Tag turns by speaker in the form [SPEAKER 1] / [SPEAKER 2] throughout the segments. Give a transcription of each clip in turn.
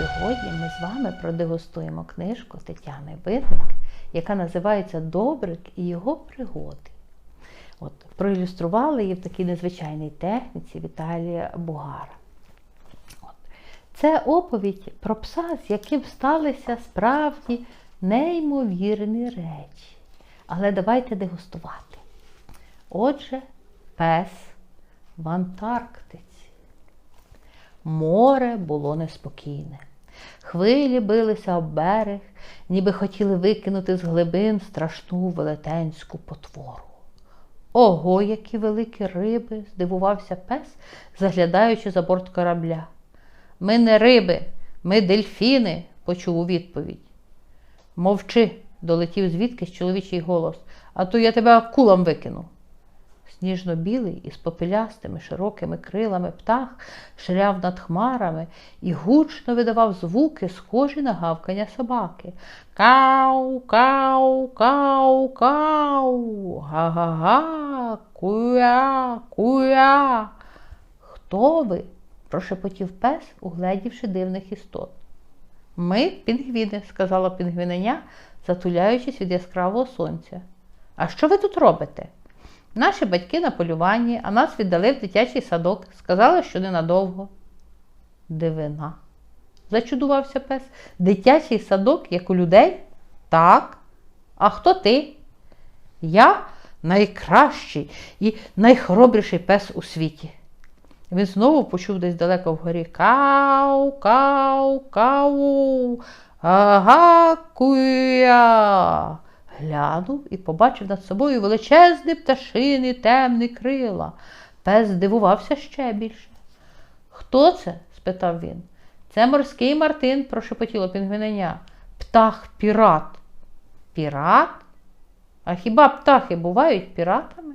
[SPEAKER 1] Сьогодні ми з вами продегустуємо книжку Тетяни Битник, яка називається Добрик і його пригоди. От, проілюстрували її в такій незвичайній техніці Віталія Бугара. От. Це оповідь про пса, з яким сталися справді неймовірні речі. Але давайте дегустувати. Отже, пес в Антарктиці. Море було неспокійне. Хвилі билися об берег, ніби хотіли викинути з глибин страшну велетенську потвору. Ого, які великі риби! здивувався пес, заглядаючи за борт корабля. Ми не риби, ми дельфіни, почув у відповідь. Мовчи, долетів звідкись чоловічий голос, а то я тебе акулам викину. Сніжно-білий із попелястими широкими крилами птах ширяв над хмарами і гучно видавав звуки, схожі на гавкання собаки. Кау, кау, кау, кау, га-га-га, куя, куя. Хто ви? прошепотів пес, угледівши дивних істот. Ми пінгвіни, сказала пінгвіненя, затуляючись від яскравого сонця. А що ви тут робите? Наші батьки на полюванні, а нас віддали в дитячий садок, сказали, що ненадовго. Дивина. Зачудувався пес. Дитячий садок, як у людей? Так. А хто ти? Я найкращий і найхоробріший пес у світі. Він знову почув десь далеко вгорі Кау, кау, кау, ага. Глянув і побачив над собою величезні пташини, темні крила. Пес здивувався ще більше. Хто це? спитав він. Це морський Мартин, прошепотіло пінгвиненя. Птах пірат. Пірат? А хіба птахи бувають піратами?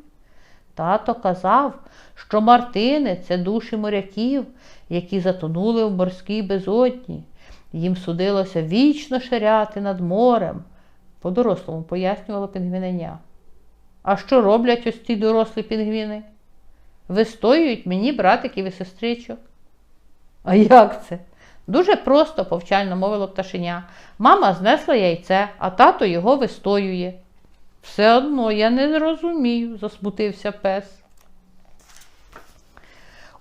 [SPEAKER 1] Тато казав, що Мартини це душі моряків, які затонули в морській безодні. Їм судилося вічно ширяти над морем. По-дорослому пояснювало пінгвіненя. А що роблять ось ці дорослі пінгвіни? Вистоюють мені братиків і сестричок. А як це? Дуже просто, повчально мовило пташеня. Мама знесла яйце, а тато його вистоює. Все одно я не розумію, засмутився пес.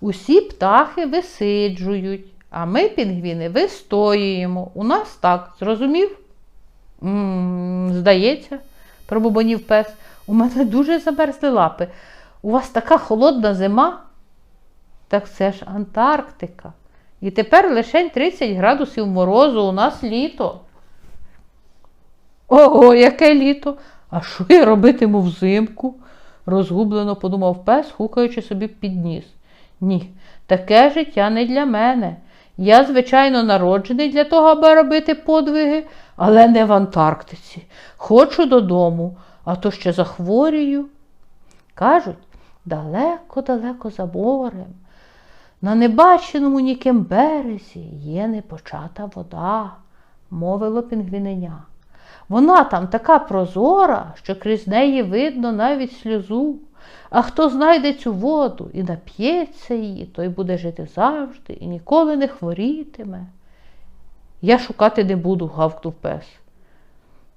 [SPEAKER 1] Усі птахи висиджують, а ми, пінгвіни, вистоюємо. У нас так, зрозумів? Здається, пробубонів пес, у мене дуже замерзли лапи. У вас така холодна зима? Так це ж Антарктика. І тепер лише 30 градусів морозу у нас літо. Ого, яке літо! А що я робитиму взимку? розгублено подумав пес, хукаючи собі під ніс. Ні, таке життя не для мене. Я, звичайно, народжений для того, аби робити подвиги, але не в Антарктиці. Хочу додому, а то ще захворюю. Кажуть, далеко-далеко за морем, на небаченому ніким березі є непочата вода, мовило пінгвіненя. Вона там така прозора, що крізь неї видно навіть сльозу. А хто знайде цю воду і нап'ється її, той буде жити завжди і ніколи не хворітиме. Я шукати не буду, гавкнув пес.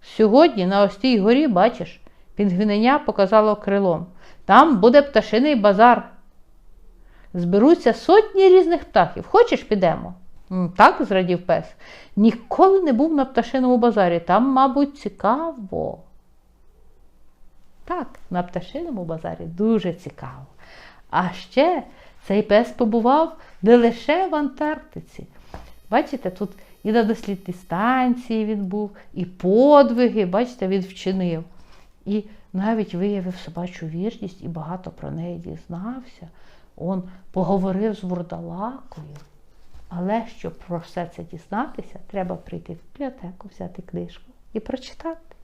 [SPEAKER 1] Сьогодні на ось цій горі, бачиш, пінгвіненя показало крилом. Там буде пташиний базар. Зберуться сотні різних птахів. Хочеш, підемо? Так, зрадів пес. Ніколи не був на пташиному базарі. Там, мабуть, цікаво. Так, на пташиному базарі дуже цікаво. А ще цей пес побував не лише в Антарктиці. Бачите, тут і на дослідній станції він був, і подвиги, бачите, він вчинив. І навіть виявив собачу вірність і багато про неї дізнався. Он поговорив з вурдалакою. Але щоб про все це дізнатися, треба прийти в бібліотеку, взяти книжку і прочитати.